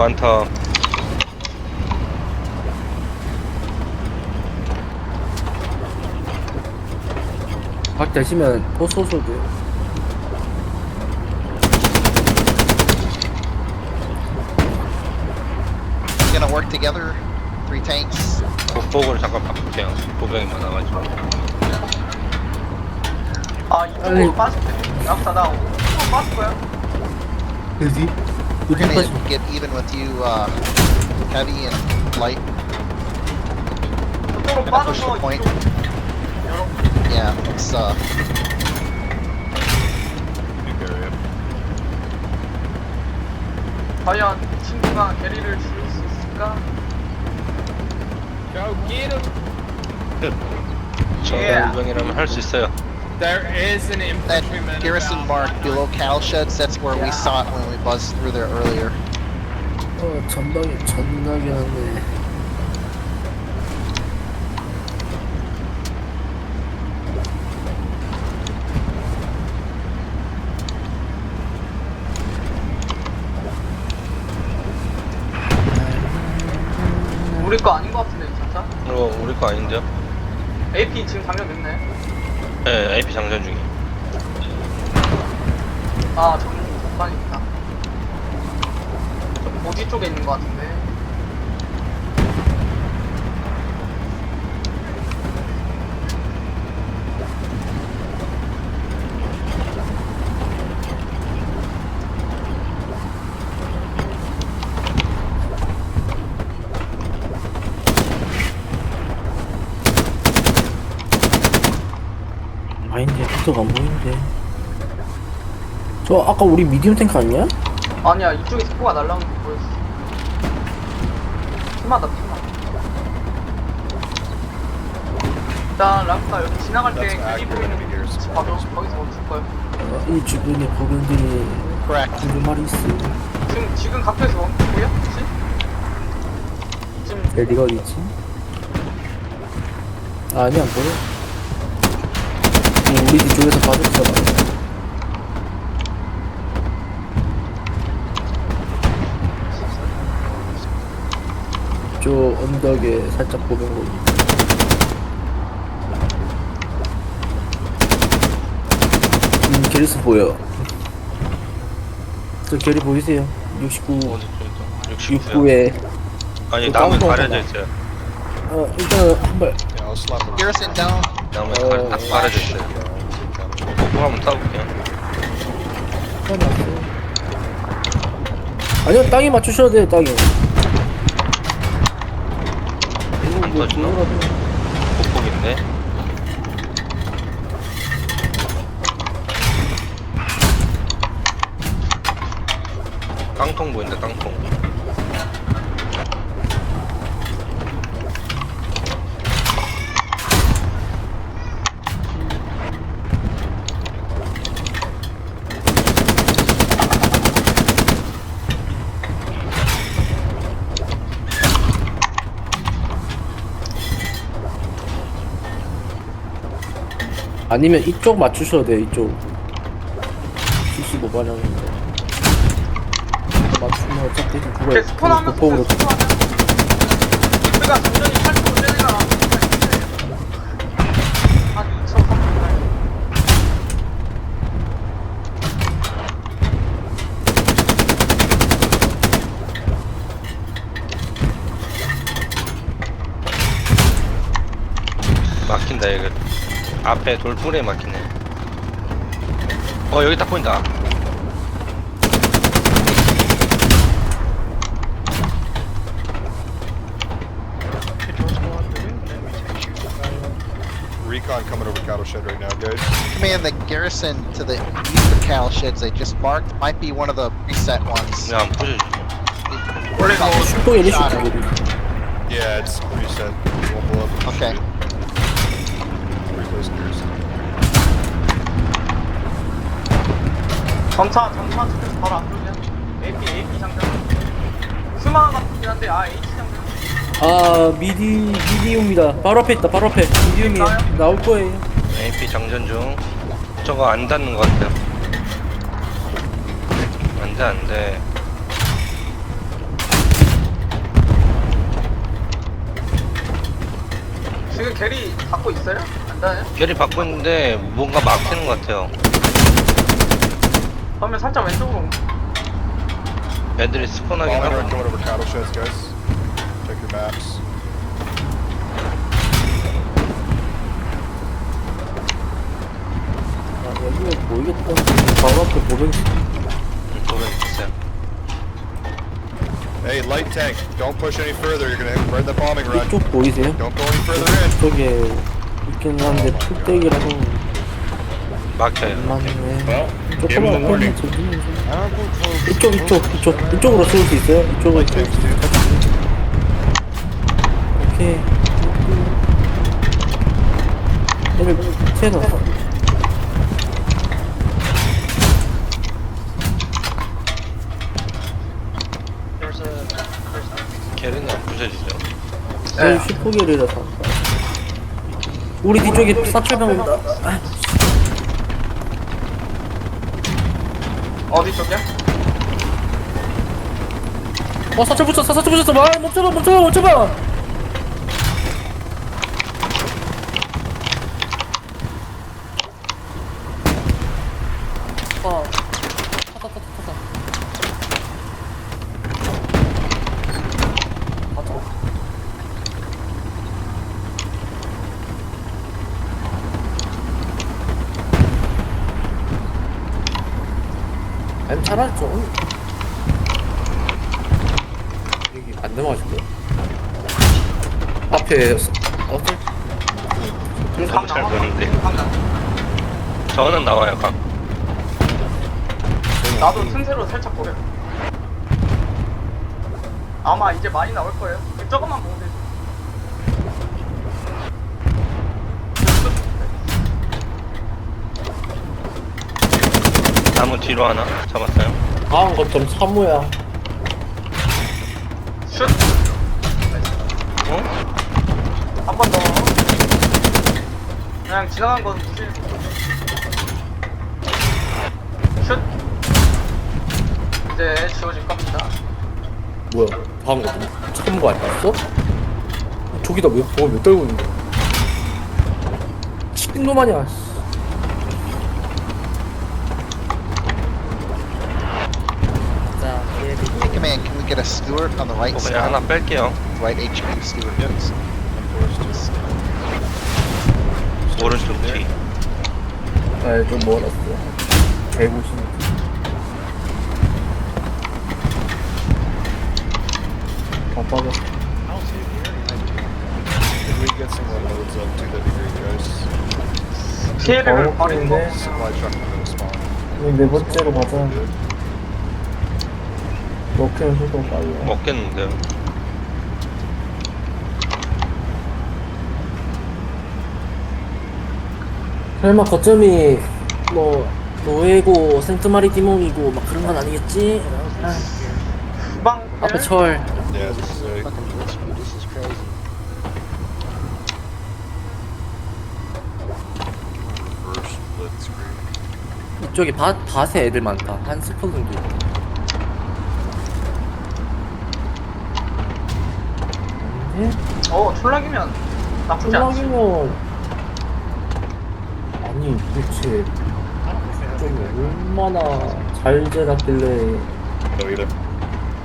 많다. 박 되시면 또 쏘셔도 돼요. Gonna work together. Three tanks. 복복을 잠깐 바꿀게요. 보병이 많아가지고. 아 이쪽으로 빨리. 빠질 때나 이쪽으로 빠질 거야 어디? We're 어디 gonna 빠지? get even with you, uh, heavy and light. 저쪽으로 Gonna push 빠져서 the point. 이쪽 열어 Yeah, let's, uh, 과연 이 친구가 게리를 지을 수 있을까? Go get him. 저 Yeah. 보병이라면 할 수 있어요. There is an that infantryman. garrison about mark right below cow sheds, that's where we Yeah. saw it when we buzzed through there earlier. 어 전방에 전나게 하네. 우리 거 아닌 거 같은데 진짜? 이거 우리 거 아닌데요? AP 지금 장전 AP 장전 중이. 아 정리 공간이구나 어디 쪽에 있는 거 같은데 아닌데 부터가 안 보이는데. 저 아까 우리 미디움 탱크 아니야? 아니야 이쪽에 스포가 날라오는 거 보였어 팀하다 팀하다 일단 람스타 여기 지나갈 때 게리 보이는 집 봐줘 거기서 멈출 거야 어, 이 주변에 보병들이 Correct. 두 마리 있어. 지금 지금 각도에서 멈출 보여? 혹시? 지금 델리가 어디 있지? 아, 아니 안 보여. 어, 우리 뒤쪽에서 봐줬잖아. 저 언덕에 살짝 보면 거. 음, 게리스 보여. 저 게리 보이세요? 69, 어디 쪽이죠? 69요. 69에. 아니 그 나무에 깡통 가려져 하나. 있어요. 어, 일단 한 발. Garrison down. 나무에 어. 가- 딱 가려져 있어요. 복복 한번. 해놨어요. 아니요, 땅에 맞추셔도 돼요, 땅에. 이거 뭐, 터지나? 복복인데. 깡통 보인다 깡통. 아니면 이쪽 맞추셔도 돼요, 이쪽. 75반영인데. 맞추면 어차피 그거 이렇게 스폰 하면서 보폭으로 스폰 앞에 돌풀에 막히네. 어 여기 딱 보인다. Recon coming over cattle shed right now, guys. Command the garrison to the east of cow sheds they just marked might be one of the preset ones. 그냥 안 부셔지죠. 원래 뭐 슈퍼 예리 Shot 슈퍼 it. 예리. Yeah, it's reset. It won't blow up. Okay. prisoners. 점차 점차 쪽에서 바로 앞으로 AP AP 장전. 스마 같긴 한데 아 H 장전. 아 미디 미디움이다. 바로 앞에 있다. 바로 앞에 미디움이 나올 거예요. AP 장전 중. 저거 안 닿는 것 같아요. 안 돼, 안 돼. 지금 게리 받고 있어요? 안 닿아요? 결이 있는데 뭔가 막히는 것 같아요. 그러면 살짝 왼쪽으로 애들이 스폰하긴 Bombing run 하고. coming over cattle sheds, guys. Check your maps. 아, 여기가 보이겠다. 바로 앞에 보병 도면 있어요. Hey, light tank, don't push any further. You're gonna spread the bombing run. 이쪽 보이세요? Don't go any further in. 이쪽에 있긴 한데 풀떼기라서 막혀요. 안 맞네. Well, 조금 give him the warning. 앞에 저기는 좀- 이쪽 이쪽 이쪽 이쪽으로 쏠 수 있어요? 이쪽으로 Light 쏠 tanks 수 too. 오케이. 얘를 채넣어. 결이는 안 부셔지죠. 저희 슈퍼결이라서. 우리 뒤쪽에 사철병 온다. 아, 어디 쪽이야? 어 사철 붙였어 사철 붙였어 말 멈춰봐 멈춰봐 멈춰봐. 아. 타타 타타 타타. 타타. 아니 차라리 좀 여기 안 넘어가실게요 앞에 어떨 저도 잘 보는데. 강 나와. 저는 나와요, 각. 나도 틈새로 살짝 보려. 아마 이제 많이 나올 거예요. 저것만 보면 되지. 나무 뒤로 하나 잡았어요. 다음 거좀 참무야 슛! 어? 한 번 더. 그냥 지나간 건. 슛! 이제 지워질 겁니다. 뭐야 다음 참무 아니었어? 저기다 왜, 뭐, 왜 떨고 있는 거야 치킨놈 아니야 씨. 자, 예, Hey, command, can we get a Stewart on the right 뭐 그냥 하나 side? 뺄게요. Right HQ Stewart, please. 오른쪽 뒤. 아, 좀 멀었어. 150. 바빠져. We get loads up guys. 피해를 어, 버리는 Supply truck the middle spawn. 이네 번째로 가자. 먹히는 속도 빨라. 먹겠는데요. 설마 거점이 뭐 노예고 생트마리티몽이고 막 그런 건 아니겠지? 아, 앞에 철. Yeah, this is a Fucking blitzkrieg, this is crazy. reverse blitzkrieg. 이쪽에 밭, 밭에 애들 많다. 한 스포 정도. 있다. 어, 촌락이면 나쁘지 않지. 콜락이면 아니 도대체 좀 얼마나 잘 either.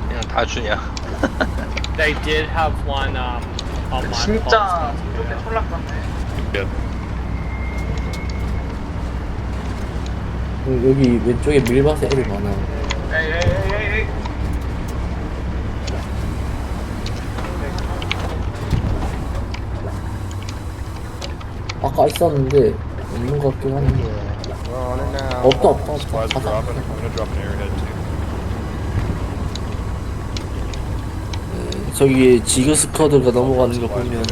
그냥 다 주냐. They did have one um, on my 진짜 이렇게 촌락 같네. Yeah. 그 여기 왼쪽에 밀밭에 애들 많아. 에이, 에이, 에이. 아까 있었는데 없는 것 같긴 한데. 없다 없다 없다. Airhead too. 저기 지그 스쿼드가 넘어가는 거 보면.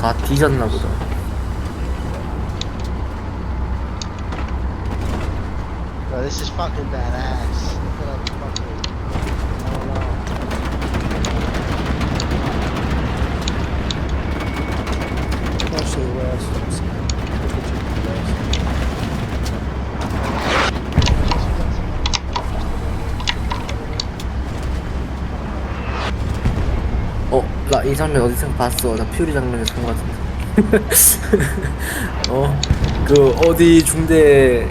다 뒤졌나 보다. Bro, this is fucking badass. Look at that fucking. I don't know. Actually, west. 어, 나 이 장면 어디서 봤어? 나 퓨리 장면에서 본 것 같은데. 어, 그 어디 중대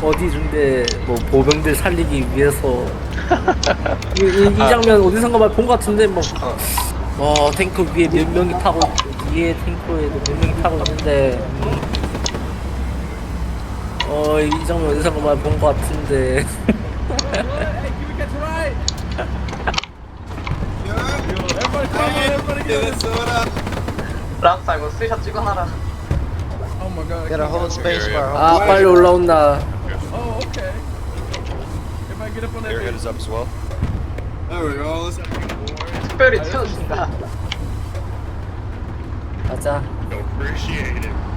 어, 어디 중대 뭐 보병들 살리기 위해서. 이, 이, 이 장면 어디선가 본것 같은데 뭐, 뭐 탱크 위에 몇 명이 타고 위에 탱크에도 몇 명이 타고 있는데. 음, 어이 장면 어디선가 본것 같은데 락사 이거 스샷 찍어놔라 Gotta hold space bar. Hold 아 빨리 올라온다 Airhead is up as well. 특별히 튀어준다 가자 Appreciate it.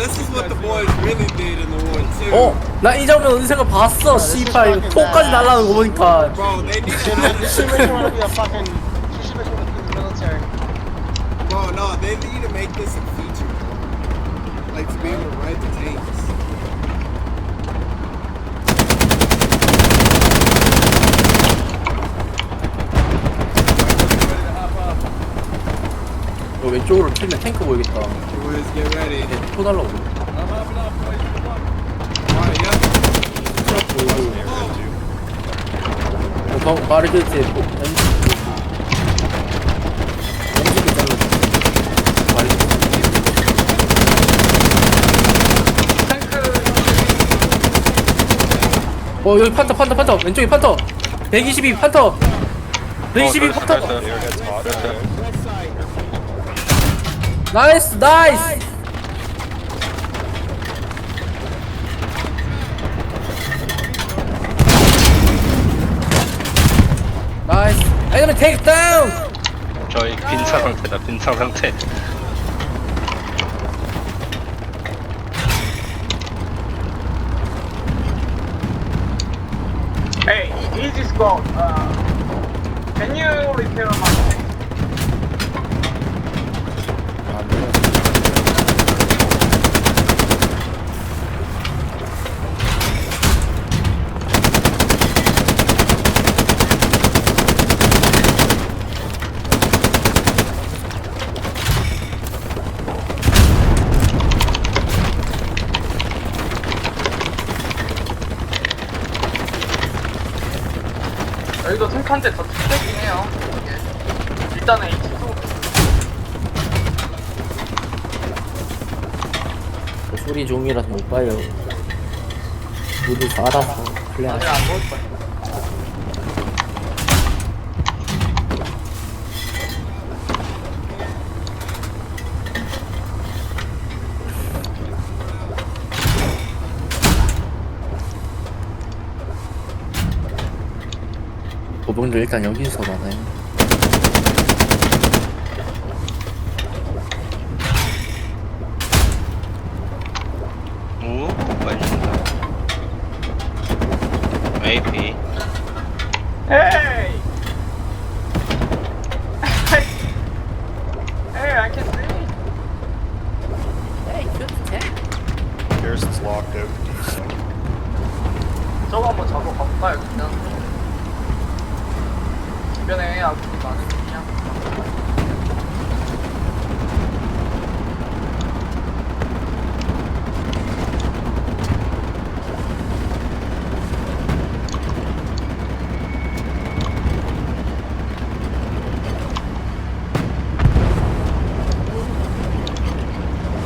This is what the boys really did in the war too. 어? 나 이 장면 어디선가 봤어 씨발 이거 톡까지 날라오는 거 보니까 Bro, they did She that. should make you wanna be a fucking. She should make you wanna be in the military. Bro, no, they need to make this a feature. bro. Like to be able to ride the tanks. 어, 왼쪽으로 튀면 탱크 보이겠다 Boys, get ready. 또. 트럭 보이고 어, 잘라 어 여기 판터 판터 판터. 왼쪽에 판터. 122 판터. 122 어, 판터. 그랬 어, 그랬어. Airhead's hot. 그랬어. 나이스 나이스 나이스 에너미 테이크 다운 저희 빈사 상태다 빈사 상태 Hey, easy squad. Uh, can you repair my 한대더 투대긴 해요. 이게. 일단은 이 지속 소리 종이라서 못 봐요 모두 다 알아서 플레이 아직 안 보일 거야. 보병들 일단 여기서 받아요 오 맛있다 AP Hey! hey, I can see. Garrison's locked out east. 저거 한번 잡아 가볼까요, 그냥? 주변에 아군이 많으니까.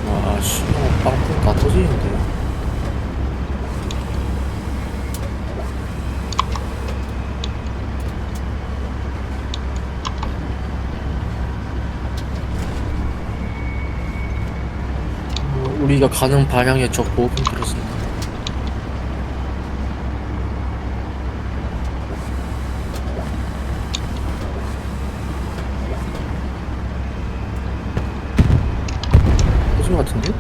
와 씨발 빵빵 다 터지는데 어, 우리가 가는 방향에 저 들어선다 터진 것 같은데?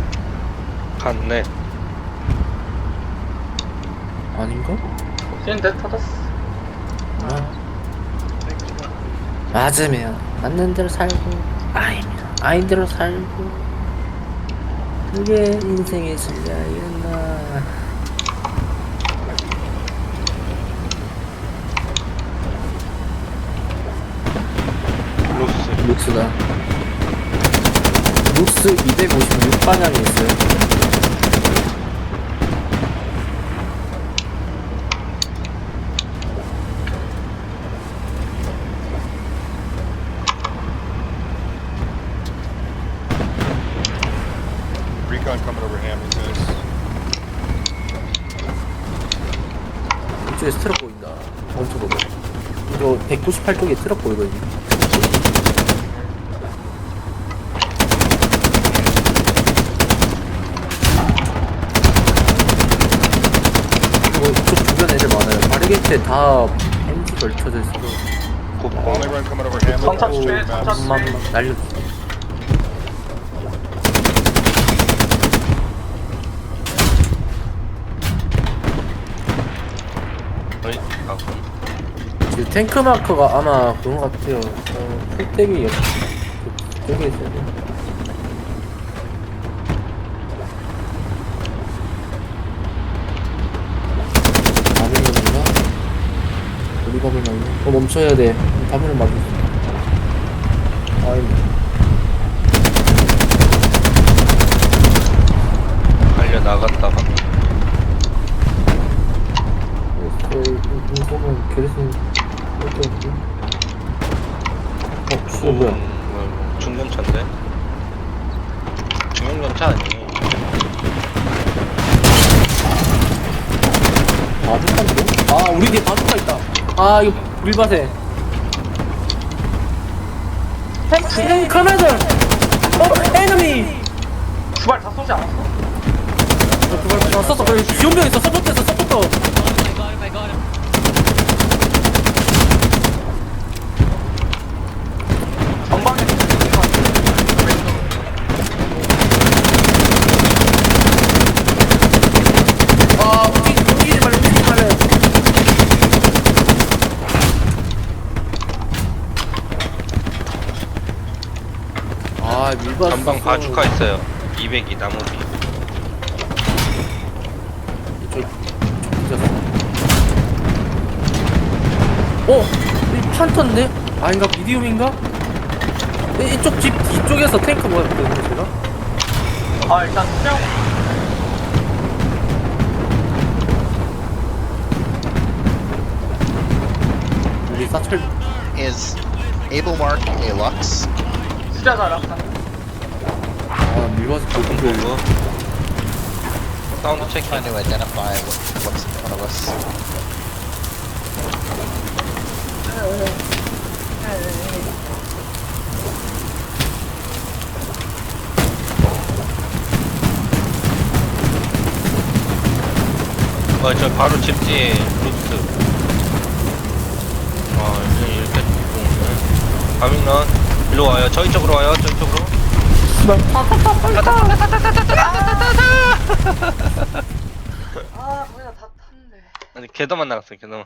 갔네 아닌가? 쟤는 터졌어. 아. 맞으면 맞는 대로 살고 아니면 아닌 대로 살고 그게 인생의 진리였나 있습니다. 룩스 256 방향에 있어요. 98쪽에 트럭 보이거든요. 이거 이쪽 주변 애들 많아요. 바리게이트에 다 MG 걸쳐져 있어서. 굿. Only run coming overhead. Contact straight, contact straight. 날려주세요. 지금 탱크 마커가 아마 그런 것 같아요. 어, 흑대기 옆 쪽에 있어야 돼. 가면인가? 우리 가면 아니야? 어 멈춰야 돼. 가면을 맞을 수 있어. 아이 달려 나갔다가. 이 보면 계속 이렇게 없지. 어, 씨, 오, 뭐야? 뭐야, 중경차인데? 중경전차 아니에요? 바둑한데? 아 우리 뒤에 바둑가 있다 아 이거 밀밭에 탱 커맨더 어 에너미 두발 다 쏘지 않았어? 어 썼어 그래 지원병 있어 서포트했어 서포터 전방에 아 움직이지 움직이지 말래 움직이지 말래 아 밀밭 전방 썼어. 바주카 있어요. 202 나무 뒤. 어? 이 판터인데? 아닌가 미디움인가? 이- 이쪽 집 뒤쪽에서 탱크 뭐야 그거 제가? 아 일단 수영 우리 사철 Is Able Mark a Lux? 수자자 락사 아 밀밭에 보던 거 그거. 사운드 체킹. Trying to identify what, what's in front of us. 어, 저 바로 집지 루트. 아, 이렇게 이렇게 오네. 가민런 일로 와요. 저희 쪽으로 와요. 저희 쪽으로. 아 거의 다다 탔는데 아니 개더만 나갔어요. 개더만.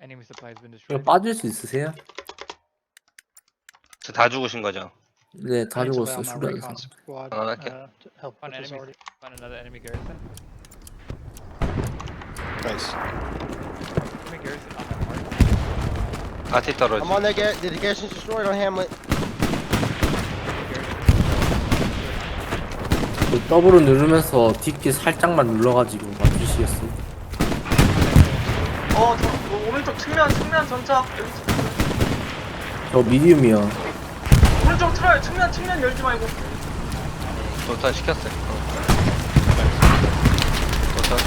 Enemy supply has been 이거 destroyed. 빠질 수 있으세요? 저 다 죽으신 거죠? 네 다 죽었어 수비하면서 안 할게. Found enemy. Found another enemy garrison. Nice. Enemy garrison on that mark. 아티 떨어지. I'm on that gar- the garrison's destroyed on Hamlet. 더블을 누르면서 뒷키 살짝만 눌러가지고 맞추시겠어요? 어저 오른쪽 측면 측면 전차 여기 저 미디움이요 오른쪽 틀어요 측면 측면 열지 말고 도탄 시켰어요. 어. 도탄.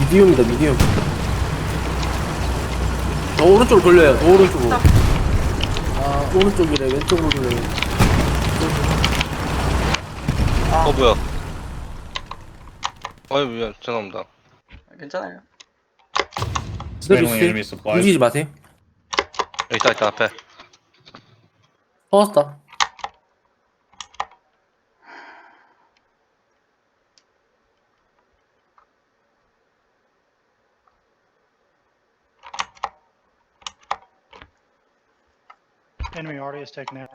미디움이다 미디움 저 오른쪽으로 돌려요 저 오른쪽으로 아 오른쪽이래 왼쪽으로 돌려요 어 뭐야? 어이 미안 죄송합니다. 괜찮아요. 기다려주세요. 움직이지 마세요. 여기 있다 있다 앞에. 퍼왔다 Enemy already has taken out.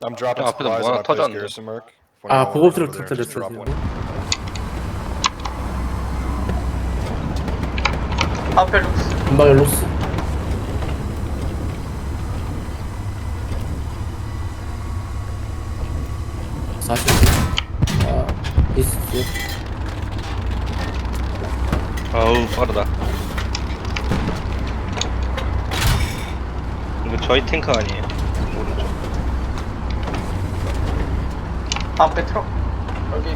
I'm dropping 야, 앞에도 supplies 뭐 on my place, 터졌는데. Garrison Mark. If 아 anyone 보급트럭 over there, just 터뜨렸어 drop one. 앞에 룩스. 금방에 로스. 사실 아 이스 아우 빠르다 이거 저희 탱크 아니에요 오른쪽 앞에 트럭. 여기.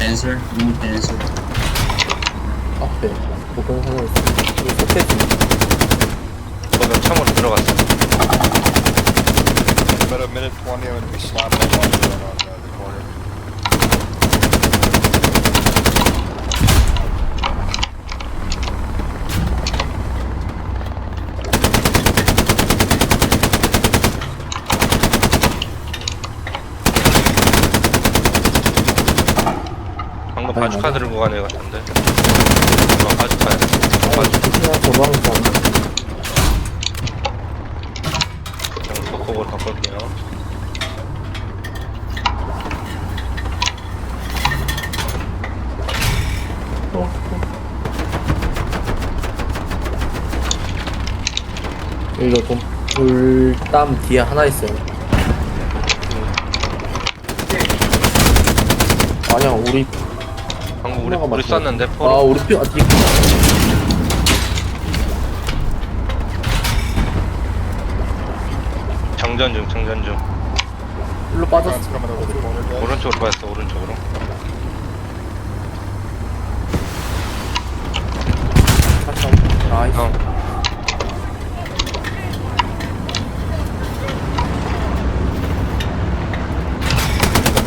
Answer, move answer. 앞에 보병 하나 있어. 이거 소켓이 거기 참으로 들어갔어 About a minute 20, I'm going to be slapping a launch gun on uh, the corner. 방금 바주 카 들고 가는 애 같은데. 어 바주카야 바주카 그냥 저방에서 그냥 소폭으로 바꿀게요. 이거 좀 불담 뒤에 하나 있어요. 아니야 우리 우리 하나가 우리 맞죠? 쐈는데 아 포로 우리 피 아, 뒤에 장전 중 장전 중 일로 빠졌어. 오른쪽으로 빠졌어 오른쪽으로. 나이스. 어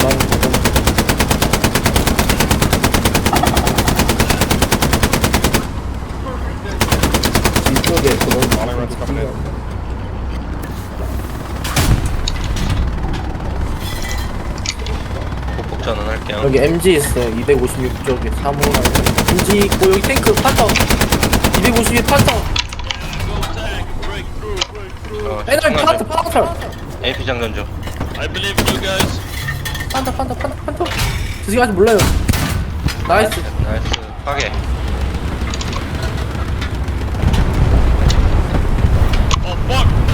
나는 보병. 뒤쪽에 그런 Molly runs coming in. 보폭 전환할게요 여기 MG 있어. 256쪽에 사무라. MG 있고 여기 탱크 판터. 252 판터. 어, 에너지 장전 판터 중 판터. AP 장전 중 판터 판터 판터 판터. 저 지금 아직 몰라요. 나이스. 나이스 파괴 Enemy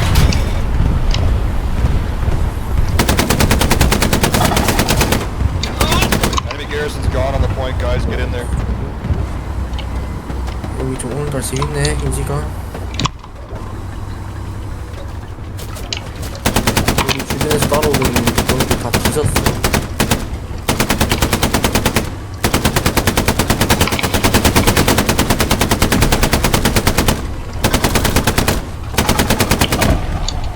gone on the point, guys. Get in there. 여기 좀 오늘따라 재밌네 인지가 여기 주변에서 따라오는 놈들 다 뒤졌어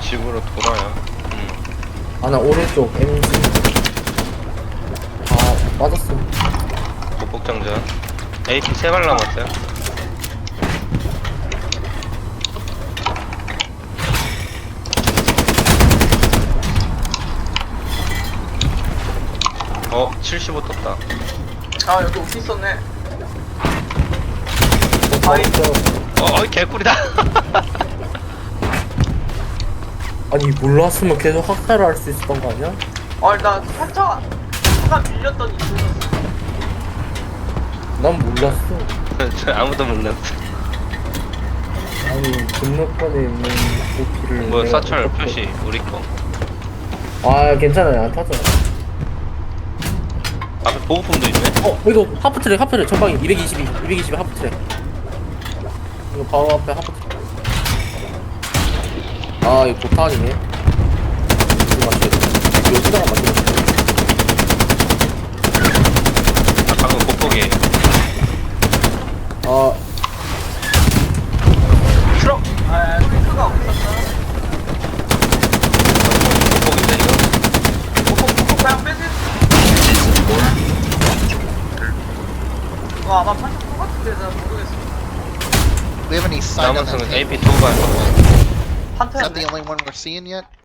집으로 돌아요 음. 아나 오른쪽 MG 아 빠졌어 보폭 장전 AP 세 발 남았어요 어, 75 떴다. 아, 여기 옷 있었네. 아이 어, 어이, 개꿀이다. 아니 몰랐으면 계속 학살을 할 수 있었던 거 아니야? 아, 나 살짝, 잠깐 밀렸더니 죽었어. 난 몰랐어. 저 아무도 몰랐어. 아니 건너편에 있는 도피를 뭐, 내가 사철 어떻게- 표시, 우리 거. 아 괜찮아요. 안 타죠 앞에 보급품도 있네. 어 이거 하프트랙 하프트랙. 전방이 222 222 하프트랙. 이거 바로 앞에 하프트랙. 아 이거 보탄이네. 이거 여기다가 돼. 아, 방금 보폭 이에요. 아 트럭, 아, 탱크가 없었어. 보폭인데, 이거? 보고, 보고, 그냥 빼지. 이거 아마 판정 똑같은데, 나 모르겠어. We have any sign on that 남은 tank? AP 두 발. Is that 판타였네. the only one we're seeing yet?